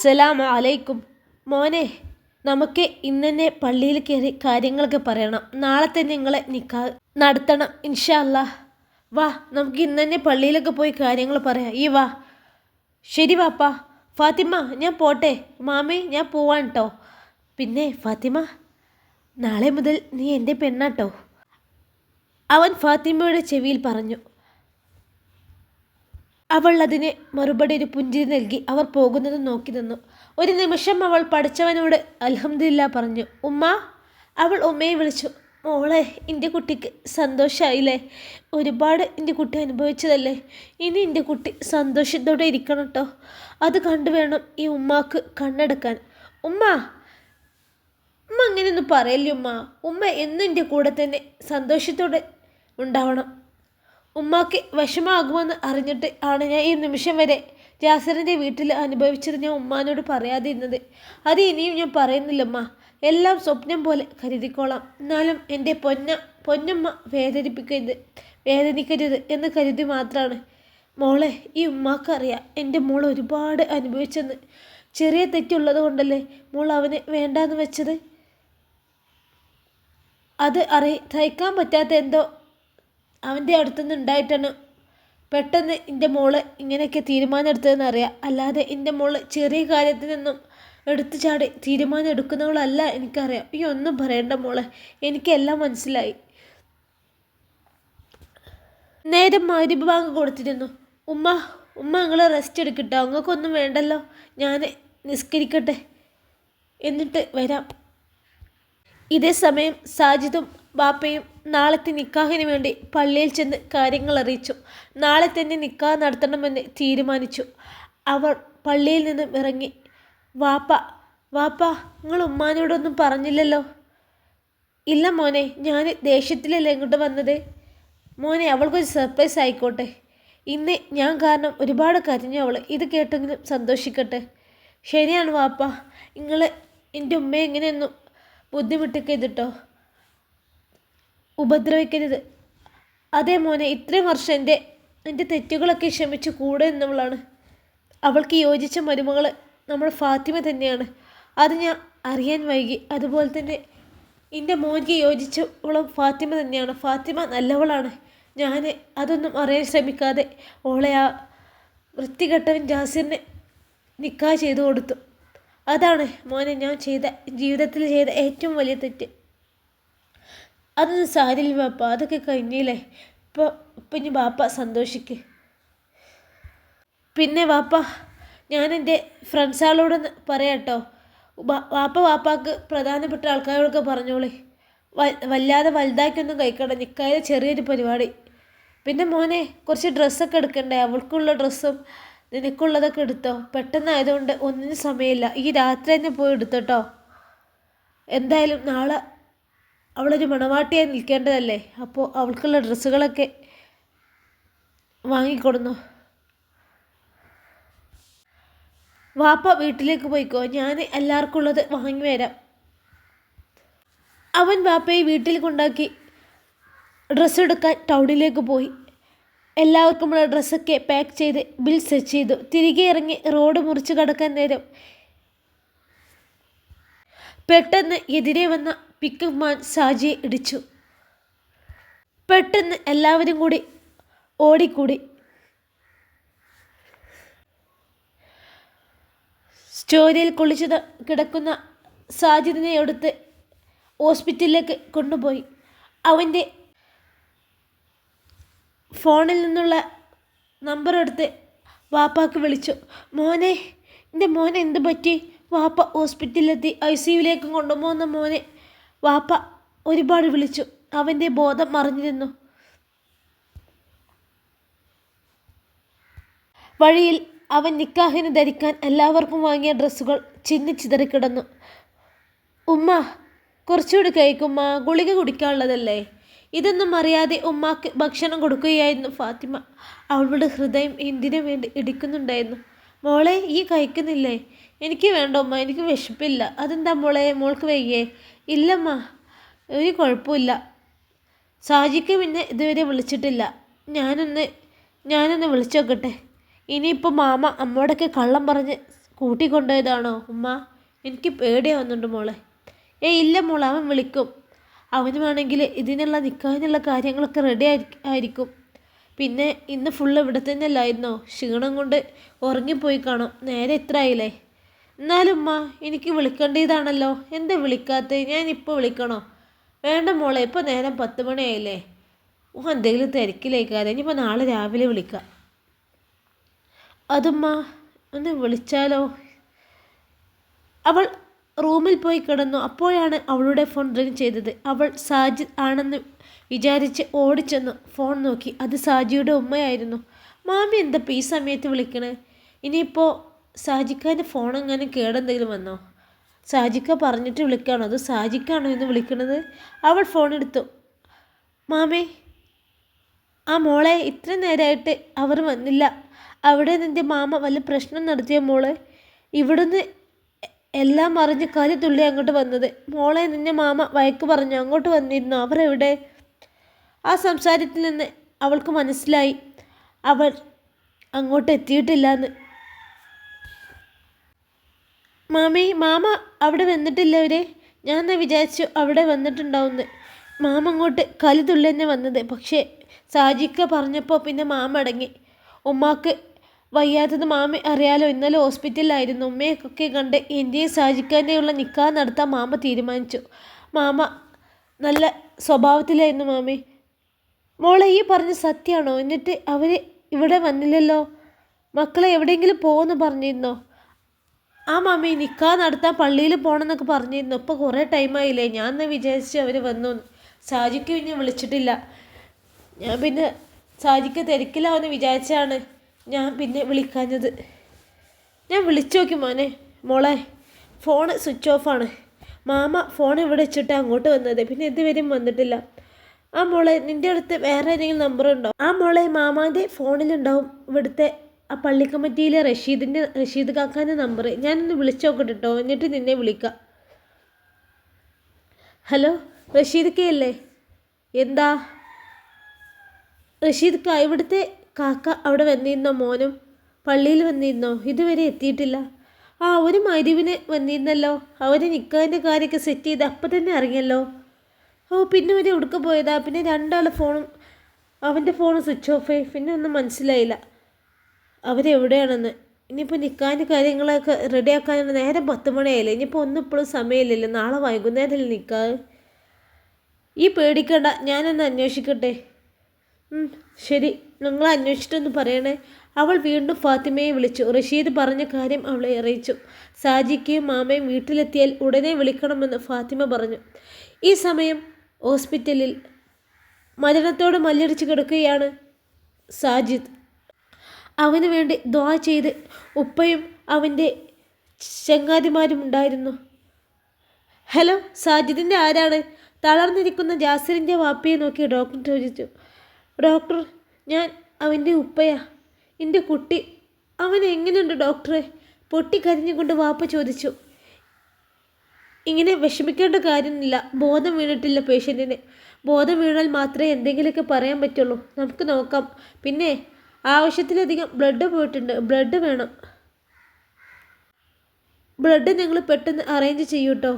അസ്സലാമു അലൈക്കും. മോനെ നമുക്ക് ഇന്ന് പള്ളിയിൽ കയറി കാര്യങ്ങളൊക്കെ പറയണം. നാളെ തന്നെ നിങ്ങളെ നിക്കാ നടത്തണം ഇൻഷല്ല വാ നമുക്ക് ഇന്ന് പള്ളിയിലൊക്കെ പോയി കാര്യങ്ങൾ പറയാം. ഈ വാ. ശരി വാപ്പ. ഫാത്തിമ ഞാൻ പോട്ടെ. മാമി ഞാൻ പോവാൻ കേട്ടോ പിന്നെ ഫാത്തിമ നാളെ മുതൽ നീ എന്റെ പെണ്ണാട്ടോ അവൻ ഫാത്തിമയുടെ ചെവിയിൽ പറഞ്ഞു. അവൾ അതിന് മറുപടി ഒരു പുഞ്ചിരി നൽകി അവർ പോകുന്നത് നോക്കി നിന്നു. ഒരു നിമിഷം അവൾ പഠിച്ചവനോട് അലഹമില്ല പറഞ്ഞു ഉമ്മ അവൾ ഉമ്മയെ വിളിച്ചു. മോളെ എന്റെ കുട്ടിക്ക് സന്തോഷമായില്ലേ ഒരുപാട് എന്റെ കുട്ടി അനുഭവിച്ചതല്ലേ? ഇനി എന്റെ കുട്ടി സന്തോഷത്തോടെ ഇരിക്കണം കേട്ടോ അത് കണ്ടു വേണം ഈ ഉമ്മാക്ക് കണ്ണെടുക്കാൻ. ഉമ്മ ഉമ്മ അങ്ങനെയൊന്നും പറയല്ലേ ഉമ്മ? ഉമ്മ എന്നും എന്റെ കൂടെ തന്നെ സന്തോഷത്തോടെ ഉണ്ടാവണം. ഉമ്മാക്ക് വിഷമാകുമെന്ന് അറിഞ്ഞിട്ട് ആണ് ഞാൻ ഈ നിമിഷം വരെ ജാസറിന്റെ വീട്ടിൽ അനുഭവിച്ചത് ഞാൻ ഉമ്മാനോട് പറയാതിരുന്നത്. അത് ഇനിയും ഞാൻ പറയുന്നില്ലമ്മ. എല്ലാം സ്വപ്നം പോലെ കരുതിക്കോളാം. എന്നാലും എന്റെ പൊന്ന പൊന്നമ്മ വേദനിപ്പിക്കരുത് വേദനിക്കരുത് എന്ന് കരുതി മാത്രമാണ് മോളെ ഈ ഉമ്മാക്കറിയാം എന്റെ മോൾ ഒരുപാട് അനുഭവിച്ചെന്ന്. ചെറിയ തെറ്റുള്ളത് കൊണ്ടല്ലേ മോൾ അവന് വേണ്ടാന്ന് വെച്ചത്? അത് അറി സഹിക്കാൻ പറ്റാത്ത എന്തോ അവന്റെ അടുത്തുനിന്ന് ഉണ്ടായിട്ടാണ് പെട്ടെന്ന് എന്റെ മോൾ ഇങ്ങനെയൊക്കെ തീരുമാനം എടുത്തതെന്ന് അറിയാം അല്ലാതെ എന്റെ മോൾ ചെറിയ കാര്യത്തിനൊന്നും എടുത്തു ചാടി തീരുമാനം എടുക്കുന്നവളല്ല എനിക്കറിയാം. ഈ ഒന്നും പറയണ്ട മോളെ. എനിക്കെല്ലാം മനസ്സിലായി. നേരം മാരിബ് ബാങ്ക് കൊടുത്തിരുന്നു. ഉമ്മ ഉമ്മ നിങ്ങൾ റെസ്റ്റ് എടുക്കട്ടോ. അങ്ങക്കൊന്നും വേണ്ടല്ലോ. ഞാൻ നിസ്കരിക്കട്ടെ. എന്നിട്ട് വരാം. ഇതേ സമയം സാജിദും ബാപ്പയും നാളത്തെ നിക്കാഹിന് വേണ്ടി പള്ളിയിൽ ചെന്ന് കാര്യങ്ങൾ അറിയിച്ചു. നാളെ തന്നെ നിക്കാഹ് നടത്തണമെന്ന് തീരുമാനിച്ചു. അവർ പള്ളിയിൽ നിന്നും ഇറങ്ങി വാപ്പ വാപ്പ നിങ്ങൾ ഉമ്മാനോടൊന്നും പറഞ്ഞില്ലല്ലോ? ഇല്ല മോനെ ഞാൻ ദേഷ്യത്തിലല്ലേ ഇങ്ങോട്ട് വന്നത്? മോനെ അവൾക്കൊരു സർപ്രൈസ് ആയിക്കോട്ടെ. ഇന്ന് ഞാൻ കാരണം ഒരുപാട് കരഞ്ഞു അവൾ. ഇത് കേട്ടെങ്കിലും സന്തോഷിക്കട്ടെ. ശരിയാണ് വാപ്പ. നിങ്ങൾ എന്റെ ഉമ്മയെ ഇങ്ങനെയൊന്നും ബുദ്ധിമുട്ടിക്കരുത് ഉപദ്രവിക്കരുത്. അതേ മോനെ ഇത്രയും വർഷം എന്റെ എന്റെ തെറ്റുകളൊക്കെ ക്ഷമിച്ച് കൂടെ നിന്നവളാണ്. അവൾക്ക് യോജിച്ച മരുമകൾ നമ്മൾ ഫാത്തിമ തന്നെയാണ്. അത് ഞാൻ അറിയാൻ വൈകി. അതുപോലെ തന്നെ എന്റെ മോനിക്ക് യോജിച്ചവളും ഫാത്തിമ തന്നെയാണ്. ഫാത്തിമ നല്ലവളാണ്. ഞാൻ അതൊന്നും അറിയാൻ ശ്രമിക്കാതെ ഓളെ ആ വൃത്തികെട്ടവൻ ജാസിറിനെ നിക്കാ ചെയ്തു കൊടുത്തു. അതാണ് മോനെ ഞാൻ ചെയ്ത ജീവിതത്തിൽ ചെയ്ത ഏറ്റവും വലിയ തെറ്റ്. അതൊന്നും സാരില്ല ബാപ്പ അതൊക്കെ കഴിഞ്ഞില്ലേ? ഇപ്പോൾ ഇപ്പം ഇനി ബാപ്പ സന്തോഷിക്ക്. പിന്നെ വാപ്പ ഞാൻ എന്റെ ഫ്രണ്ട്സുകളോടൊന്ന് പറയാട്ടോ. വാപ്പ വാപ്പാക്ക് പ്രധാനപ്പെട്ട ആൾക്കാരോടൊക്കെ പറഞ്ഞോളേ. വല്ലാതെ വലുതാക്കിയൊന്നും കഴിക്കണ്ട. നിൽക്കായ ചെറിയൊരു പരിപാടി. പിന്നെ മോനെ കുറച്ച് ഡ്രസ്സൊക്കെ എടുക്കണ്ടേ? അവൾക്കുള്ള ഡ്രസ്സും നിനക്കുള്ളതൊക്കെ എടുത്തോ? പെട്ടെന്നായതുകൊണ്ട് ഒന്നിനും സമയമില്ല. ഈ രാത്രി തന്നെ പോയി എടുത്തോട്ടോ എന്തായാലും നാളെ അവളൊരു മണവാട്ടിയായി നിൽക്കേണ്ടതല്ലേ? അപ്പോൾ അവൾക്കുള്ള ഡ്രസ്സുകളൊക്കെ വാങ്ങിക്കൊടുന്നു? വാപ്പ വീട്ടിലേക്ക് പോയിക്കോ. ഞാൻ എല്ലാവർക്കും ഉള്ളത് വാങ്ങി വരാം. അവൻ വാപ്പയെ വീട്ടിൽ കൊണ്ടാക്കി ഡ്രസ്സ് എടുക്കാൻ ടൗണിലേക്ക് പോയി. എല്ലാവർക്കുമുള്ള ഡ്രസ്സൊക്കെ പാക്ക് ചെയ്ത് ബിൽ സെറ്റ് ചെയ്തു. തിരികെ ഇറങ്ങി റോഡ് മുറിച്ച് കടക്കാൻ നേരം പെട്ടെന്ന് എതിരെ വന്ന പിക്കപ്പ് മാൻ സാജിയെ ഇടിച്ചു. പെട്ടെന്ന് എല്ലാവരും കൂടി ഓടിക്കൂടി. സ്റ്റോരിയിൽ കുളിച്ചത് കിടക്കുന്ന സാജിദിനെ എടുത്ത് ഹോസ്പിറ്റലിലേക്ക് കൊണ്ടുപോയി. അവന്റെ ഫോണിൽ നിന്നുള്ള നമ്പർ എടുത്ത് വാപ്പാക്ക് വിളിച്ചു. മോനെ എന്റെ മോനെ എന്ത് പറ്റി? വാപ്പ ഹോസ്പിറ്റലിലെത്തി ഐ സിയുലേക്ക് കൊണ്ടുപോകുന്ന മോനെ. വാപ്പ ഒരുപാട് വിളിച്ചു. അവന്റെ ബോധം മറിഞ്ഞിരുന്നു. വഴിയിൽ അവൻ നിക്കാഹിന് ധരിക്കാൻ എല്ലാവർക്കും വാങ്ങിയ ഡ്രസ്സുകൾ ചിന്നി ചിന്നിച്ചിതറിക്കിടന്നു ഉമ്മ കുറച്ചുകൂടി കഴിക്കുമ്മ. ഗുളിക കുടിക്കാനുള്ളതല്ലേ? ഇതൊന്നും അറിയാതെ ഉമ്മാക്ക് ഭക്ഷണം കൊടുക്കുകയായിരുന്നു ഫാത്തിമ. അവളുടെ ഹൃദയം എന്തിനു വേണ്ടി ഇടിക്കുന്നുണ്ടായിരുന്നു? മോളെ ഈ കഴിക്കുന്നില്ലേ? എനിക്ക് വേണ്ട ഉമ്മ എനിക്ക് വിശപ്പില്ല. അതെന്താ മോളെ മോൾക്ക് വയ്യേ? ഇല്ലമ്മ ഒരു കുഴപ്പമില്ല. സാജിക്ക് പിന്നെ ഇതുവരെ വിളിച്ചിട്ടില്ല. ഞാനൊന്ന് ഞാനൊന്ന് വിളിച്ചു നോക്കട്ടെ ഇനിയിപ്പോൾ മാമ അമ്മയോടൊക്കെ കള്ളം പറഞ്ഞ് കൂട്ടിക്കൊണ്ടുപോയതാണോ ഉമ്മ? എനിക്ക് പേടിയാവുന്നുണ്ട് മോളെ. ഏ ഇല്ല മോളെ അവൻ വിളിക്കും. അവന് വേണമെങ്കിൽ ഇതിനുള്ള നിൽക്കാനുള്ള കാര്യങ്ങളൊക്കെ റെഡി ആയിരിക്കും. പിന്നെ ഇന്ന് ഫുൾ ഇവിടെ തന്നെ അല്ലായിരുന്നോ ക്ഷീണം കൊണ്ട് ഉറങ്ങിപ്പോയി കാണും. നേരെ ഇത്ര ആയില്ലേ? എന്നാലും ഉമ്മ എനിക്ക് വിളിക്കേണ്ടതാണല്ലോ. എന്താ വിളിക്കാത്തത് ഞാൻ ഇപ്പോൾ വിളിക്കണോ? വേണ്ട മോളെ ഇപ്പോൾ നേരം പത്ത് മണിയായില്ലേ? ഓ എന്തെങ്കിലും തിരക്കിലേക്കാതെ ഇനിയിപ്പോൾ നാളെ രാവിലെ വിളിക്കാം. അതുമ്മ ഒന്ന് വിളിച്ചാലോ? അവൾ റൂമിൽ പോയി കിടന്നു. അപ്പോഴാണ് അവളുടെ ഫോൺ റിങ് ചെയ്തത്. അവൾ സാജിദ് ആണെന്ന് വിചാരിച്ച് ഓടിച്ചെന്നു ഫോൺ നോക്കി. അത് സാജിയുടെ ഉമ്മയായിരുന്നു. മാമി എന്താ ഈ സമയത്ത് വിളിക്കണേ? ഇനിയിപ്പോൾ സാജിക്കാന്റെ ഫോൺ എങ്ങനെ കേടെന്തെങ്കിലും വന്നോ? സാജിക്ക പറഞ്ഞിട്ട് വിളിക്കുകയാണോ അത് സാജിക്കാണോ എന്ന് വിളിക്കുന്നത് അവൾ ഫോൺ എടുത്തു. മാമേ ആ മോളെ ഇത്ര നേരമായിട്ട് അവർ വന്നില്ല. അവിടെ നിന്റെ മാമ വല്ല പ്രശ്നം നടത്തിയ മോളെ? ഇവിടുന്ന് എല്ലാം അറിഞ്ഞ് കരി തുള്ളി അങ്ങോട്ട് വന്നത്. മോളെ നിന്നെ മാമ വയക്ക് പറഞ്ഞു? അങ്ങോട്ട് വന്നിരുന്നു? അവരെവിടെ? ആ സംസാരത്തിൽ നിന്ന് അവൾക്ക് മനസ്സിലായി. അവൾ അങ്ങോട്ട് എത്തിയിട്ടില്ല എന്ന് മാമി മാമ അവിടെ വന്നിട്ടില്ല അവരെ ഞാൻ എന്നാ വിചാരിച്ചു അവിടെ വന്നിട്ടുണ്ടാവുമെന്ന് മാമ അങ്ങോട്ട് കലി തുള്ളി തന്നെ വന്നത്. പക്ഷേ സാജിക്ക പറഞ്ഞപ്പോൾ പിന്നെ മാമ അടങ്ങി. ഉമ്മാക്ക് വയ്യാത്തത് മാമ അറിയാലോ. ഇന്നലെ ഹോസ്പിറ്റലിലായിരുന്നു. ഉമ്മയൊക്കെ കണ്ട് എന്റെയും സാജിക്കാന്റെയുള്ള നിക്കാ നടത്താൻ മാമ തീരുമാനിച്ചു. മാമ നല്ല സ്വഭാവത്തിലായിരുന്നു മാമി. മോളെ ഈ പറഞ്ഞ സത്യമാണോ എന്നിട്ട് അവർ ഇവിടെ വന്നില്ലല്ലോ? മക്കളെ എവിടെയെങ്കിലും പോകുമെന്ന് പറഞ്ഞിരുന്നോ? ആ മാമി നിൽക്കാൻ നടത്താൻ പള്ളിയിൽ പോകണമെന്നൊക്കെ പറഞ്ഞിരുന്നു? ഇപ്പോൾ കുറേ ടൈമായില്ലേ ഞാൻ എന്നാൽ വിചാരിച്ച് അവർ വന്നു. സാജിക്ക് പിന്നെ വിളിച്ചിട്ടില്ല. ഞാൻ പിന്നെ സാജിക്ക് തിരക്കിലാവെന്ന് വിചാരിച്ചാണ് ഞാൻ പിന്നെ വിളിക്കാഞ്ഞത്. ഞാൻ വിളിച്ചു നോക്കി മോനെ. മോളെ ഫോൺ സ്വിച്ച് ഓഫാണ് മാമ ഫോൺ ഇവിടെ വെച്ചിട്ട് അങ്ങോട്ട് വന്നത്. പിന്നെ ഇതുവരെയും വന്നിട്ടില്ല. ആ മോളെ നിന്റെ അടുത്ത് വേറെ ഏതെങ്കിലും നമ്പർ ഉണ്ടോ? ആ മോളെ മാമാന്റെ ഫോണിലുണ്ടാവും ഇവിടുത്തെ ആ പള്ളി കമ്മിറ്റിയിലെ റഷീദിന്റെ റഷീദ് കാക്കാന്റെ നമ്പർ ഞാനൊന്ന് വിളിച്ചു നോക്കട്ടെ കേട്ടോ എന്നിട്ട് നിന്നെ വിളിക്കാം. ഹലോ റഷീദ് കെ അല്ലേ? എന്താ? റഷീദ് കാ ഇവിടുത്തെ കാക്ക അവിടെ വന്നിരുന്നോ മോനും? പള്ളിയിൽ വന്നിരുന്നോ? ഇതുവരെ എത്തിയിട്ടില്ല. ആ ഒരു മരുവിന് വന്നിരുന്നല്ലോ. അവർ നിൽക്കാന്റെ കാര്യമൊക്കെ സെറ്റ് ചെയ്ത് അപ്പം തന്നെ ഇറങ്ങിയല്ലോ. ഓ പിന്നെ ഒരു ഉടുക്ക പോയതാ. പിന്നെ രണ്ടാൾ ഫോണും അവന്റെ ഫോൺ സ്വിച്ച് ഓഫ് ആയി. പിന്നെ ഒന്നും മനസ്സിലായില്ല. അവരെവിടെയാണെന്ന് ഇനിയിപ്പോൾ നിൽക്കാന്റെ കാര്യങ്ങളൊക്കെ റെഡിയാക്കാനുള്ള നേരെ പത്ത് മണിയായില്ലേ. ഇനിയിപ്പോൾ ഒന്നും ഇപ്പോഴും സമയമില്ലല്ലോ. നാളെ വൈകുന്നേരമല്ലേ നിൽക്കാൻ ഈ പേടിക്കണ്ട. ഞാനൊന്ന് അന്വേഷിക്കട്ടെ. ശരി. നിങ്ങൾ അന്വേഷിച്ചിട്ടൊന്ന് പറയണേ. അവൾ വീണ്ടും ഫാത്തിമയെ വിളിച്ചു. റഷീദ് പറഞ്ഞ കാര്യം അവളെ അറിയിച്ചു. സാജിക്കയും മാമയും വീട്ടിലെത്തിയാൽ ഉടനെ വിളിക്കണമെന്ന് ഫാത്തിമ പറഞ്ഞു. ഈ സമയം ഹോസ്പിറ്റലിൽ മരണത്തോട് മല്ലടിച്ച് കിടക്കുകയാണ് സാജിദ്. അവന് വേണ്ടി ദ്വാ ചെയ്ത് ഉപ്പയും അവന്റെ ചങ്ങാതിമാരും ഉണ്ടായിരുന്നു. ഹലോ സാജിദിന്റെ ആരാണ്? തളർന്നിരിക്കുന്ന ജാസിറിന്റെ വാപ്പയെ നോക്കി ഡോക്ടർ ചോദിച്ചു. ഡോക്ടർ ഞാൻ അവന്റെ ഉപ്പയാ. എന്റെ കുട്ടി അവൻ എങ്ങനെയുണ്ട് ഡോക്ടറെ? പൊട്ടിക്കരിഞ്ഞുകൊണ്ട് വാപ്പ ചോദിച്ചു. ഇങ്ങനെ വിഷമിക്കേണ്ട കാര്യമില്ല. ബോധം വീണിട്ടില്ല പേഷ്യന്റിന് ബോധം വീണാൽ മാത്രമേ എന്തെങ്കിലുമൊക്കെ പറയാൻ പറ്റുള്ളൂ. നമുക്ക് നോക്കാം. പിന്നെ ആവശ്യത്തിലധികം ബ്ലഡ് പോയിട്ടുണ്ട്. ബ്ലഡ് വേണം. ബ്ലഡ് നിങ്ങൾ പെട്ടെന്ന് അറേഞ്ച് ചെയ്യൂട്ടോ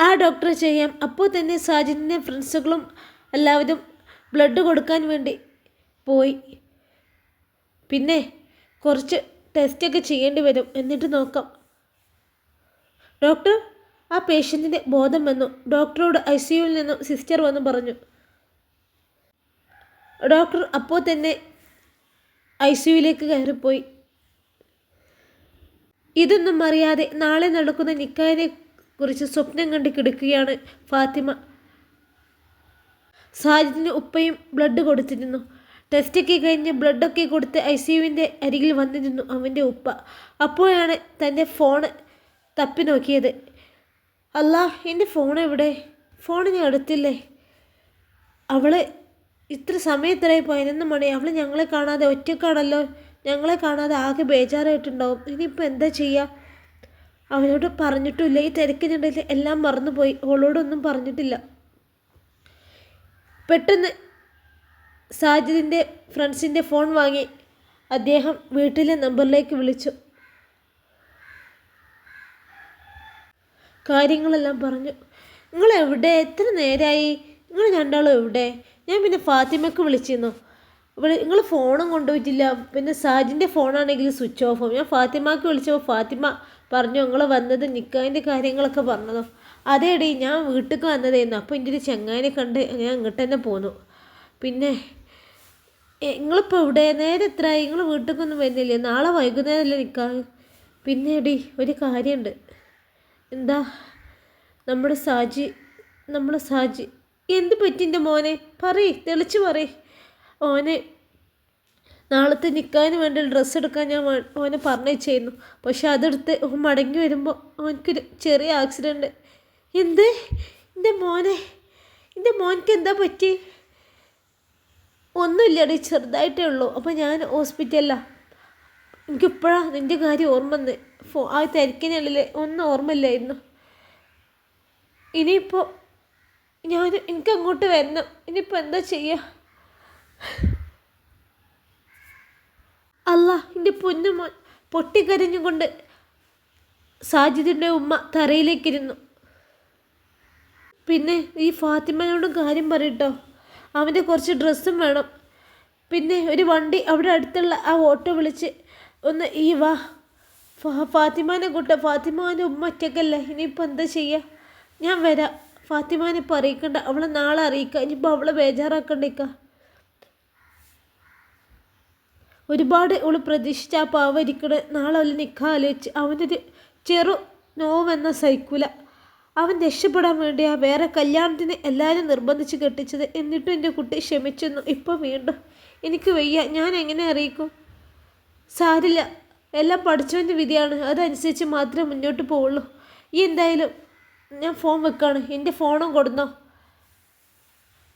ആ ഡോക്ടർ ചെയ്യാം. അപ്പോൾ തന്നെ സാജിദിന്റെ ഫ്രണ്ട്സുകളും എല്ലാവരും ബ്ലഡ് കൊടുക്കാൻ വേണ്ടി പോയി. പിന്നെ കുറച്ച് ടെസ്റ്റൊക്കെ ചെയ്യേണ്ടി വരും. എന്നിട്ട് നോക്കാം. ഡോക്ടർ ആ പേഷ്യന്റിന്റെ ബോധം വന്നു. ഡോക്ടറോട് ഐ സി യുവിൽ നിന്നും സിസ്റ്റർ വന്നു പറഞ്ഞു. ഡോക്ടർ അപ്പോൾ തന്നെ ഐ സി യുവിലേക്ക് കയറിപ്പോയി. ഇതൊന്നും അറിയാതെ നാളെ നടക്കുന്ന നിക്കായനെ കുറിച്ച് സ്വപ്നം കണ്ട് കിടക്കുകയാണ് ഫാത്തിമ. സാജിദിന് ഉപ്പയും ബ്ലഡ് കൊടുത്തിരുന്നു. ടെസ്റ്റൊക്കെ കഴിഞ്ഞ് ബ്ലഡൊക്കെ കൊടുത്ത് ഐ സി യുവിന്റെ അരികിൽ വന്നിരുന്നു അവന്റെ ഉപ്പ. അപ്പോഴാണ് തന്റെ ഫോണ് തപ്പി നോക്കിയത്. അല്ല എന്റെ ഫോൺ എവിടെ? ഫോൺ ഞാൻ എടുത്തില്ലേ അവൾ ഇത്ര സമയത്തിലായി പതിനൊന്ന് മണി. അവൾ ഞങ്ങളെ കാണാതെ ഒറ്റക്കാണല്ലോ. ഞങ്ങളെ കാണാതെ ആകെ ബേജാറായിട്ടുണ്ടാവും. ഇനിയിപ്പോൾ എന്താ ചെയ്യുക അവനോട് പറഞ്ഞിട്ടില്ല ഈ തിരക്കിനിടയിൽ എല്ലാം മറന്നുപോയി. അവളോടൊന്നും പറഞ്ഞിട്ടില്ല. പെട്ടെന്ന് സാജിദിന്റെ ഫ്രണ്ട്സിന്റെ ഫോൺ വാങ്ങി. അദ്ദേഹം വീട്ടിലെ നമ്പറിലേക്ക് വിളിച്ചു. കാര്യങ്ങളെല്ലാം പറഞ്ഞു. നിങ്ങൾ എവിടെ? എത്ര നേരമായി നിങ്ങൾ രണ്ടാളും എവിടെ? ഞാൻ പിന്നെ ഫാത്തിമക്ക് വിളിച്ചിരുന്നു. നിങ്ങൾ ഫോണും കൊണ്ടുപോയിട്ടില്ല. പിന്നെ സാജിന്റെ ഫോണാണെങ്കിൽ സ്വിച്ച് ഓഫ് ഞാൻ ഫാത്തിമാക്ക് വിളിച്ചപ്പോൾ ഫാത്തിമ പറഞ്ഞു നിങ്ങൾ വന്നത് നിൽക്കാതിന്റെ കാര്യങ്ങളൊക്കെ പറഞ്ഞതോ. അതേടി ഞാൻ വീട്ടിലേക്ക് വന്നതായിരുന്നു. അപ്പോൾ എന്റെ ഒരു ചങ്ങാനെ കണ്ട് ഞാൻ ഇങ്ങോട്ട് തന്നെ പോന്നു. പിന്നെ നിങ്ങളിപ്പോൾ എവിടെ? നേരെ എത്രയായി? നിങ്ങൾ വീട്ടിലേക്കൊന്നും വരുന്നില്ലേ? നാളെ വൈകുന്നേരമല്ലേ നിൽക്കാൻ പിന്നെ എടി ഒരു കാര്യമുണ്ട്. എന്താ? നമ്മുടെ സാജി നമ്മുടെ സാജി. എന്ത് പറ്റി എന്റെ മോനെ? പറയ് തെളിച്ച് പറയ്. ഓനെ നാളത്തെ നിൽക്കാൻ വേണ്ടി ഡ്രസ്സ് എടുക്കാൻ ഞാൻ ഓനെ പറഞ്ഞയച്ചായിരുന്നു പക്ഷെ അതെടുത്ത് ഓൻ മടങ്ങി വരുമ്പോൾ അവനക്കൊരു ചെറിയ ആക്സിഡന്റ് എന്ത്? എന്റെ മോനെ എന്റെ മോനക്ക് എന്താ പറ്റി? ഒന്നുമില്ലടി ചെറുതായിട്ടേ ഉള്ളൂ. അപ്പോൾ ഞാൻ ഹോസ്പിറ്റലിലാണ് എനിക്കിപ്പോഴാണ് നിന്റെ കാര്യം ഓർമ്മ വന്ന്. ഫോ ആ തിരക്കിനുള്ളിൽ ഒന്നും ഓർമ്മയില്ലായിരുന്നു. ഇനിയിപ്പോൾ ഞാൻ എനിക്ക് അങ്ങോട്ട് വരണം. ഇനിയിപ്പോൾ എന്താ ചെയ്യുക അല്ല എന്റെ പൊന്നുമോൻ പൊട്ടിക്കരഞ്ഞുകൊണ്ട് സാജിദിന്റെ ഉമ്മ തറയിലേക്കിരുന്നു. പിന്നെ ഈ ഫാത്തിമനോടും കാര്യം പറയട്ടോ. അവന്റെ കുറച്ച് ഡ്രസ്സും വേണം. പിന്നെ ഒരു വണ്ടി അവിടെ അടുത്തുള്ള ആ ഓട്ടോ വിളിച്ച് ഒന്ന് ഈ വാ. ഫാത്തിമാനെ കൂട്ട ഫാത്തിമാന്റെ ഉമ്മ ഇനിയിപ്പോൾ എന്താ ചെയ്യുക ഞാൻ വരാം. ഫാത്തിമാനെ ഇപ്പോൾ അറിയിക്കണ്ട. അവളെ നാളെ അറിയിക്കാം. ഇനിയിപ്പോൾ അവളെ ബേജാറാക്കണ്ടേക്ക. ഒരുപാട് അവൾ പ്രതീക്ഷിച്ച ആ പാവ ഇരിക്കണ നാളെ അവൾ നിൽക്കാൻ ആലോചിച്ച് അവനൊരു ചെറു നോവെന്ന സൈക്കുല അവൻ രക്ഷപ്പെടാൻ വേണ്ടിയാ വേറെ കല്യാണത്തിന് എല്ലാവരും നിർബന്ധിച്ച് കെട്ടിച്ചത്. എന്നിട്ടും എന്റെ കുട്ടി ക്ഷമിച്ചെന്നു. ഇപ്പോൾ വീണ്ടും എനിക്ക് വയ്യ. ഞാൻ എങ്ങനെ അറിയിക്കും? സാരില്ല. എല്ലാം പഠിച്ചവന്റെ വിധിയാണ്. അതനുസരിച്ച് മാത്രമേ മുന്നോട്ട് പോവുള്ളൂ. ഈ എന്തായാലും ഞാൻ ഫോൺ വെക്കാണ്. എന്റെ ഫോണും കൊടുന്നോ.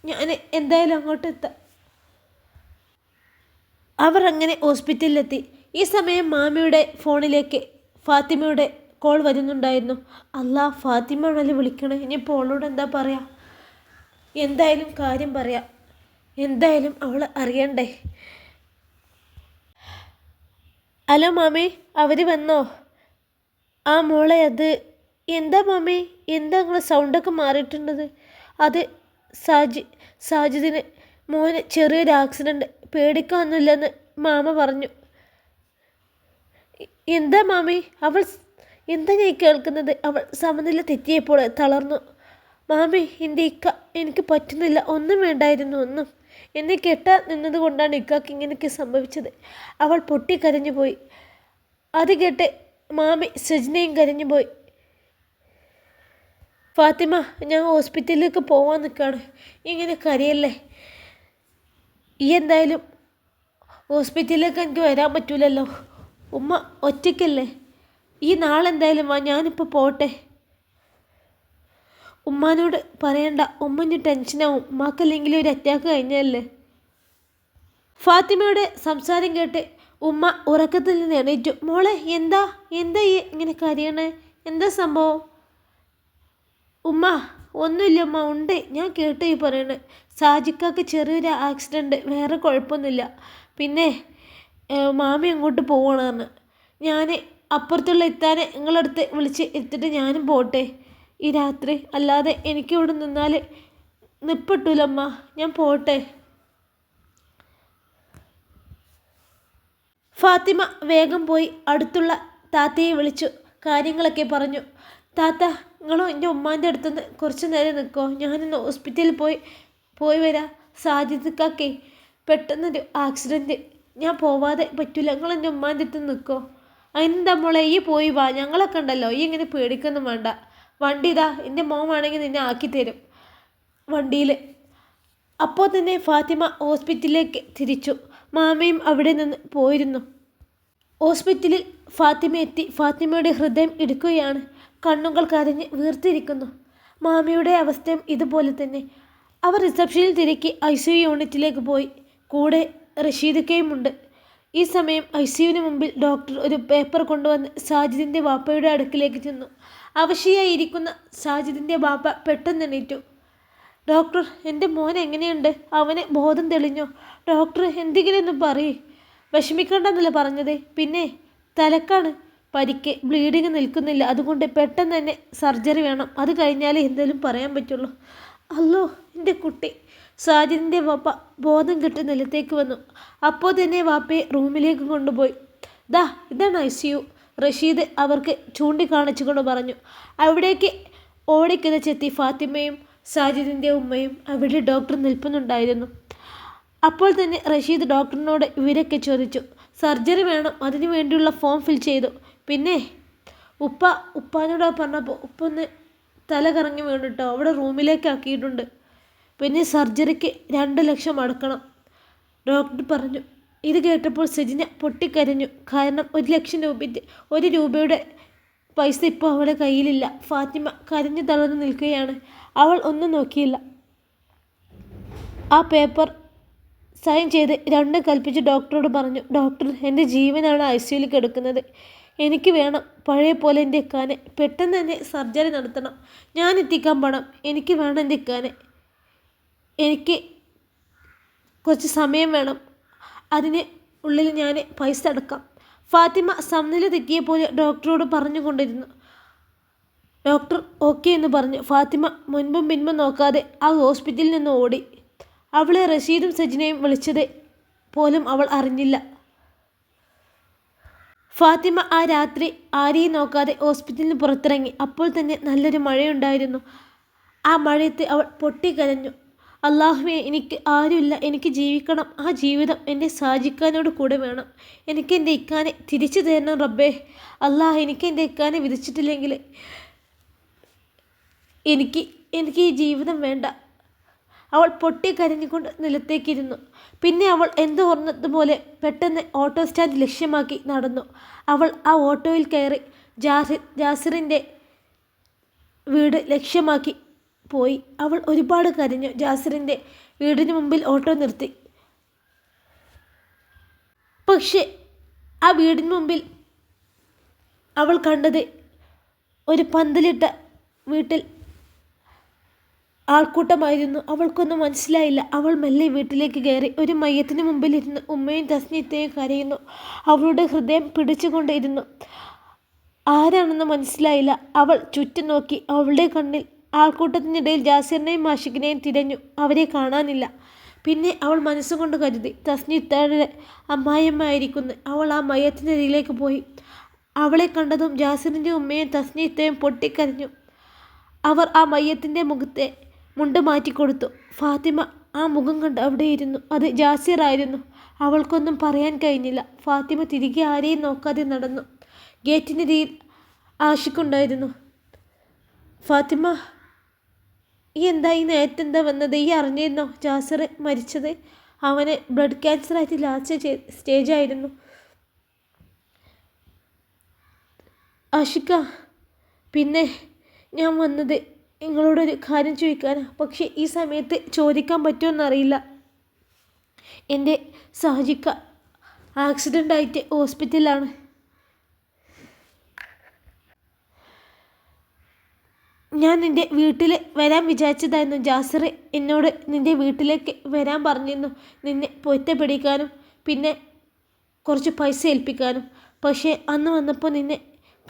ഞാൻ എന്തായാലും അങ്ങോട്ട് എത്താം. അവർ അങ്ങനെ ഹോസ്പിറ്റലിലെത്തി. ഈ സമയം മാമിയുടെ ഫോണിലേക്ക് ഫാത്തിമയുടെ കോൾ വരുന്നുണ്ടായിരുന്നു. അല്ല ഫാത്തിമ ആണല്ലോ വിളിക്കണേ ഇനിയിപ്പോൾ അവളോട് എന്താ പറയാ? എന്തായാലും കാര്യം പറയാം. എന്തായാലും അവൾ അറിയണ്ടേ. ഹലോ മാമി അവർ വന്നോ? ആ മോളെ അത് എന്താ മാമി? എന്താ നിങ്ങൾ സൗണ്ടൊക്കെ മാറിയിട്ടുണ്ടത്? അത് സാജി സാജിദിന് മോന് ചെറിയൊരു ആക്സിഡന്റ് പേടിക്കാനൊന്നുമില്ലെന്ന് മാമ പറഞ്ഞു. എന്താ മാമി? അവൾ എന്താ ഞാൻ കേൾക്കുന്നത്? അവൾ സമനില തെറ്റിയപ്പോൾ തളർന്നു. മാമി എന്റെ ഇക്ക എനിക്ക് പറ്റുന്നില്ല. ഒന്നും വേണ്ടായിരുന്നു ഒന്നും. എന്നെ കെട്ടാൻ നിന്നതുകൊണ്ടാണ് ഇക്കാക്ക് ഇങ്ങനെയൊക്കെ സംഭവിച്ചത്. അവൾ പൊട്ടിക്കരഞ്ഞുപോയി അത് കേട്ട് മാമി സജ്നയും കരഞ്ഞുപോയി. ഫാത്തിമ ഞാൻ ഹോസ്പിറ്റലിലേക്ക് പോവാൻ നിൽക്കുകയാണ് ഇങ്ങനെ കരയല്ലേ? ഈ എന്തായാലും ഹോസ്പിറ്റലിലേക്ക് എനിക്ക് വരാൻ പറ്റൂലല്ലോ. ഉമ്മ ഒറ്റയ്ക്കല്ലേ? ഈ നാളെന്തായാലും വാ ഞാനിപ്പോൾ പോട്ടെ. ഉമ്മാനോട് പറയണ്ട ഉമ്മ ടെൻഷനാവും ഉമ്മാക്കല്ലെങ്കിൽ ഒരു അറ്റാക്ക് കഴിഞ്ഞല്ലേ? ഫാത്തിമയുടെ സംസാരം കേട്ട് ഉമ്മ ഉറക്കത്തിൽ നിന്ന് എണീറ്റു. മോളെ എന്താ എന്താ ഈ ഇങ്ങനെ കരയണേ? എന്താ സംഭവം? ഉമ്മ ഒന്നുമില്ല ഉമ്മ ഉണ്ട്. ഞാൻ കേട്ടു ഈ പറയണേ. സാജിക്കാക്ക് ചെറിയൊരു ആക്സിഡന്റ് വേറെ കുഴപ്പമൊന്നുമില്ല. പിന്നെ മാമി അങ്ങോട്ട് പോവാണെന്ന് ഞാൻ അപ്പുറത്തുള്ള ഇത്താനെ നിങ്ങളടുത്ത് വിളിച്ച് എത്തിയിട്ട് ഞാനും പോട്ടെ. ഈ രാത്രി അല്ലാതെ എനിക്കിവിടെ നിന്നാൽ നിപ്പിട്ടൂലമ്മ. ഞാൻ പോട്ടെ. ഫാത്തിമ വേഗം പോയി അടുത്തുള്ള താത്തയെ വിളിച്ചു. കാര്യങ്ങളൊക്കെ പറഞ്ഞു. താത്ത നിങ്ങളും എന്റെ ഉമ്മാന്റെ അടുത്തുനിന്ന് കുറച്ച് നേരം നിൽക്കുമോ ഞാനിന്ന് ഹോസ്പിറ്റലിൽ പോയി പോയി വരാം. സാധ്യതക്കാക്കേ പെട്ടെന്നൊരു ആക്സിഡന്റ്. ഞാൻ പോവാതെ പറ്റില്ല നിങ്ങൾ എന്റെ ഉമ്മാന്റെ അടുത്ത് നിൽക്കുമോ അതിനെന്താ മോളെ? ഈ പോയി വാ. ഞങ്ങളൊക്കെ ഉണ്ടല്ലോ. ഈ ഇങ്ങനെ പേടിക്കൊന്നും വേണ്ട. വണ്ടി ഇതാ എന്റെ മോൻ വേണമെങ്കിൽ നിന്നെ ആക്കി തരും. വണ്ടിയിൽ അപ്പോൾ തന്നെ ഫാത്തിമ ഹോസ്പിറ്റലിലേക്ക് തിരിച്ചു. മാമയും അവിടെ നിന്ന് പോയിരുന്നു. ഹോസ്പിറ്റലിൽ ഫാത്തിമ എത്തി. ഫാത്തിമയുടെ ഹൃദയം ഇടുക്കുകയാണ്. കണ്ണുകൾ കരഞ്ഞ് വീർത്തിരിക്കുന്നു. മാമിയുടെ അവസ്ഥയും ഇതുപോലെ തന്നെ. അവർ റിസപ്ഷനിൽ തിരക്കി ഐ സി യു യൂണിറ്റിലേക്ക് പോയി. കൂടെ റഷീദക്കയുമുണ്ട് ഈ സമയം ഐ സി യുവിന് മുമ്പിൽ ഡോക്ടർ ഒരു പേപ്പർ കൊണ്ടുവന്ന് സാജിദിന്റെ വാപ്പയുടെ അടുക്കിലേക്ക് ചെന്നു. അവശയായിരിക്കുന്ന സാജിദിന്റെ ബാപ്പ പെട്ടെന്ന് എണീറ്റു. ഡോക്ടർ എന്റെ മോൻ എങ്ങനെയുണ്ട്? അവന് ബോധം തെളിഞ്ഞോ. ഡോക്ടർ എന്തെങ്കിലും ഒന്ന് പറയേ. വിഷമിക്കേണ്ടെന്നല്ല പറഞ്ഞത്? പിന്നെ തലക്കാണ് പരിക്ക്. ബ്ലീഡിങ് നിൽക്കുന്നില്ല. അതുകൊണ്ട് പെട്ടെന്ന് തന്നെ സർജറി വേണം. അത് കഴിഞ്ഞാലേ എന്തെങ്കിലും പറയാൻ പറ്റുള്ളൂ. അല്ലോ എന്റെ കുട്ടി. സാജിദിന്റെ വാപ്പ ബോധം കെട്ട് നിലത്തേക്ക് വന്നു. അപ്പോൾ തന്നെ വാപ്പയെ റൂമിലേക്ക് കൊണ്ടുപോയി. ദാ ഇതാണ് ഐ സി യു. റഷീദ് അവർക്ക് ചൂണ്ടിക്കാണിച്ചുകൊണ്ട് പറഞ്ഞു അവിടേക്ക് ഓടിക്കിതച്ചെത്തി ഫാത്തിമയും സാജിദിന്റെ ഉമ്മയും അവിടെ ഡോക്ടർ നിൽപ്പുന്നുണ്ടായിരുന്നു. അപ്പോൾ തന്നെ റഷീദ് ഡോക്ടറിനോട് ഇവരൊക്കെ ചോദിച്ചു സർജറി വേണം അതിനു വേണ്ടിയുള്ള ഫോം ഫിൽ ചെയ്തു. പിന്നെ ഉപ്പ ഉപ്പാനോട് പറഞ്ഞപ്പോൾ ഉപ്പ ഒന്ന് തല കറങ്ങി അവിടെ റൂമിലേക്ക് ആക്കിയിട്ടുണ്ട്. പിന്നെ സർജറിക്ക് രണ്ട് ലക്ഷം അടക്കണം. ഡോക്ടർ പറഞ്ഞു ഇത് കേട്ടപ്പോൾ സജിന പൊട്ടിക്കരഞ്ഞു. കാരണം ഒരു ലക്ഷം രൂപയുടെ ഒരു രൂപയുടെ പൈസ ഇപ്പോൾ അവളുടെ കയ്യിലില്ല. ഫാത്തിമ കരഞ്ഞു തളർന്നു നിൽക്കുകയാണ്. അവൾ ഒന്നും നോക്കിയില്ല. ആ പേപ്പർ സൈൻ ചെയ്ത് രണ്ടും കൽപ്പിച്ച് ഡോക്ടറോട് പറഞ്ഞു ഡോക്ടർ എന്റെ ജീവനാണ് ഐ സിയുയിൽ കിടക്കുന്നത്. എനിക്ക് വേണം. പഴയ പോലെ എന്റെ ഇക്കാനെ പെട്ടെന്ന് തന്നെ സർജറി നടത്തണം. ഞാൻ എത്തിക്കാൻ പണം. എനിക്ക് വേണം എന്റെ ഇക്കാനെ എനിക്ക് കുറച്ച് സമയം വേണം. അതിന് ഉള്ളിൽ ഞാൻ പൈസ അടക്കാം. ഫാത്തിമ സമനില തെറ്റിയ പോലെ ഡോക്ടറോട് പറഞ്ഞുകൊണ്ടിരുന്നു. ഡോക്ടർ ഓക്കെ എന്ന് പറഞ്ഞു. ഫാത്തിമ മുൻപും പിൻപും നോക്കാതെ ആ ഹോസ്പിറ്റലിൽ നിന്ന് ഓടി. അവളെ റഷീദും സജിനയും വിളിച്ചത് പോലും അവൾ അറിഞ്ഞില്ല. ഫാത്തിമ ആ രാത്രി ആരെയും നോക്കാതെ ഹോസ്പിറ്റലിന് പുറത്തിറങ്ങി. അപ്പോൾ തന്നെ നല്ലൊരു മഴയുണ്ടായിരുന്നു. ആ മഴയത്ത് അവൾ പൊട്ടിക്കരഞ്ഞു അള്ളാഹുവെ എനിക്ക് ആരുമില്ല. എനിക്ക് ജീവിക്കണം. ആ ജീവിതം എന്റെ സാജിക്കാനോട് കൂടെ വേണം. എനിക്ക് എന്റെ ഇക്കാനെ തിരിച്ചു തരണം റബ്ബേ. അള്ളാഹ് എനിക്ക് എന്റെ ഇക്കാനെ വിധിച്ചിട്ടില്ലെങ്കിൽ എനിക്ക് എനിക്ക് ഈ ജീവിതം വേണ്ട. അവൾ പൊട്ടി കരഞ്ഞുകൊണ്ട് നിലത്തേക്കിരുന്നു. പിന്നെ അവൾ എന്ത് ഓർന്നതുപോലെ പെട്ടെന്ന് ഓട്ടോ സ്റ്റാൻഡ് ലക്ഷ്യമാക്കി നടന്നു. അവൾ ആ ഓട്ടോയിൽ കയറി ജാസി ജാസിറിന്റെ വീട് ലക്ഷ്യമാക്കി പോയി. അവൾ ഒരുപാട് കരഞ്ഞു. ജാസിറിന്റെ വീടിന് മുമ്പിൽ ഓട്ടോ നിർത്തി. പക്ഷേ ആ വീടിന് മുമ്പിൽ അവൾ കണ്ടത് ഒരു പന്തലിട്ട വീട്ടിൽ ആൾക്കൂട്ടമായിരുന്നു. അവൾക്കൊന്നും മനസ്സിലായില്ല. അവൾ മെല്ലെ വീട്ടിലേക്ക് കയറി ഒരു മയത്തിന് മുമ്പിലിരുന്ന് ഉമ്മയും തസ്നീത്തയും കരയുന്നു. അവളുടെ ഹൃദയം പിടിച്ചുകൊണ്ടിരുന്നു ആരാണെന്ന് മനസ്സിലായില്ല. അവൾ ചുറ്റും നോക്കി. അവളുടെ കണ്ണിൽ ആൾക്കൂട്ടത്തിനിടയിൽ ജാസിറിനെയും മാഷിക്കിനെയും തിരഞ്ഞു. അവരെ കാണാനില്ല. പിന്നെ അവൾ മനസ്സുകൊണ്ട് കരുതി തസ്നീത്തയുടെ അമ്മായിയമ്മായിരിക്കുന്നു അവൾ ആ മയത്തിനരിയിലേക്ക് പോയി. അവളെ കണ്ടതും ജാസിറിന്റെ ഉമ്മയും തസ്നിത്തയും പൊട്ടിക്കരഞ്ഞു. അവർ ആ മയ്യത്തിന്റെ മുഖത്തെ മുണ്ട് മാറ്റിക്കൊടുത്തു. ഫാത്തിമ ആ മുഖം കണ്ട് അവിടെ ഇരുന്നു. അത് ജാസിറായിരുന്നു അവൾക്കൊന്നും പറയാൻ കഴിഞ്ഞില്ല. ഫാത്തിമ തിരികെ ആരെയും നോക്കാതെ നടന്നു. ഗേറ്റിനരിയിൽ ആഷിക്കുണ്ടായിരുന്നു. ഫാത്തിമ ഈ എന്താ ഈ നേരത്തെ എന്താ വന്നത്? ഈ അറിഞ്ഞിരുന്നോ? ജാസർ മരിച്ചത്? അവന് ബ്ലഡ് ക്യാൻസറായിട്ട് ലാസ്റ്റ് സ്റ്റേജായിരുന്നു ആഷിക്ക പിന്നെ ഞാൻ വന്നത് നിങ്ങളോടൊരു കാര്യം ചോദിക്കാനാണ് പക്ഷേ ഈ സമയത്ത് ചോദിക്കാൻ പറ്റുമെന്നറിയില്ല എന്റെ സഹജിക്ക ആക്സിഡന്റ് ആയിട്ട് ഹോസ്പിറ്റലിലാണ് ഞാൻ നിന്റെ വീട്ടിൽ വരാൻ വിചാരിച്ചതായിരുന്നു. ജാസിർ എന്നോട് നിന്റെ വീട്ടിലേക്ക് വരാൻ പറഞ്ഞിരുന്നു. നിന്നെ പൊരുത്തപ്പെടിക്കാനും പിന്നെ കുറച്ച് പൈസ ഏൽപ്പിക്കാനും. പക്ഷേ അന്ന് വന്നപ്പോൾ നിന്നെ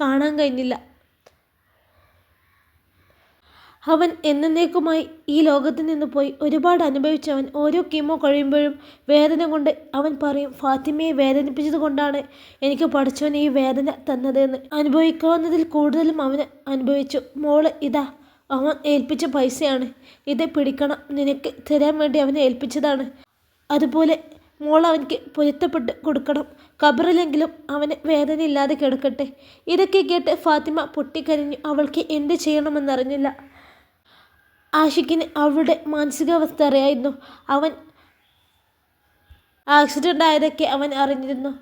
കാണാൻ കഴിഞ്ഞില്ല. അവൻ എന്നേക്കുമായി ഈ ലോകത്ത് നിന്ന് പോയി ഒരുപാട് അനുഭവിച്ചവൻ ഓരോ കീമോ കഴിയുമ്പോഴും വേദന കൊണ്ട് അവൻ പറയും ഫാത്തിമയെ വേദനിപ്പിച്ചത് കൊണ്ടാണ് എനിക്ക് പഠിച്ചവൻ ഈ വേദന തന്നതെന്ന്. അനുഭവിക്കാവുന്നതിൽ കൂടുതലും അവന് അനുഭവിച്ചു. മോൾ ഇതാ അവൻ ഏൽപ്പിച്ച പൈസയാണ്. ഇത് പിടിക്കണം. നിനക്ക് തരാൻ വേണ്ടി അവനെ ഏൽപ്പിച്ചതാണ്. അതുപോലെ മോൾ അവനിക്ക് പൊരുത്തപ്പെട്ട് കൊടുക്കണം. കബറിലെങ്കിലും അവന് വേദന ഇല്ലാതെ കിടക്കട്ടെ. ഇതൊക്കെ കേട്ട് ഫാത്തിമ പൊട്ടിക്കരഞ്ഞു. അവൾക്ക് എന്ത് ചെയ്യണമെന്നറിഞ്ഞില്ല. ആഷിക്കിന് അവളുടെ മാനസികാവസ്ഥ അറിയായിരുന്നു. അവൻ ആക്സിഡന്റ് ആയതൊക്കെ അവൻ അറിഞ്ഞിരുന്നു.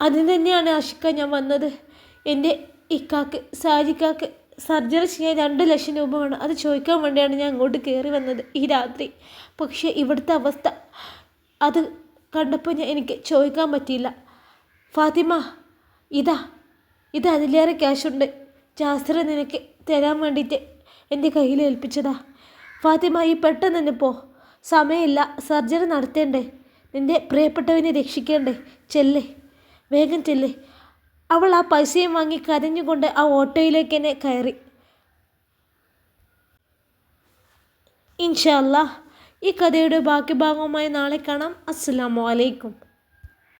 അതിന് തന്നെയാണ് ആഷിക്ക ഞാൻ വന്നത്. എന്റെ ഇക്കാക്ക് സാരിക്കാക്ക് സർജറി ചെയ്യാൻ രണ്ട് ലക്ഷം രൂപ വേണം. അത് ചോദിക്കാൻ വേണ്ടിയാണ് ഞാൻ അങ്ങോട്ട് കയറി വന്നത് ഈ രാത്രി. പക്ഷേ ഇവിടുത്തെ അവസ്ഥ അത് കണ്ടപ്പോൾ ഞാൻ എനിക്ക് ചോദിക്കാൻ പറ്റിയില്ല. ഫാത്തിമ ഇതാ ഇത് അതിലേറെ ക്യാഷുണ്ട് ജാസിറ നിനക്ക് തരാൻ വേണ്ടിയിട്ട് എന്റെ കയ്യിൽ ഏൽപ്പിച്ചതാ. ഈ പെട്ടെന്ന് പോ. സമയമില്ല സർജറി നടത്തേണ്ടേ. നിന്റെ പ്രിയപ്പെട്ടവനെ രക്ഷിക്കേണ്ടേ. ചെല്ലേ. വേഗം ചെല്ലേ. അവൾ ആ പൈസയും വാങ്ങി കരഞ്ഞുകൊണ്ട് ആ ഓട്ടോയിലേക്ക് തന്നെ കയറി. ഇൻഷാ അല്ലാ ഈ കഥയുടെ ബാക്കി ഭാഗവുമായി നാളെ കാണാം. അസ്സാം അലൈക്കും.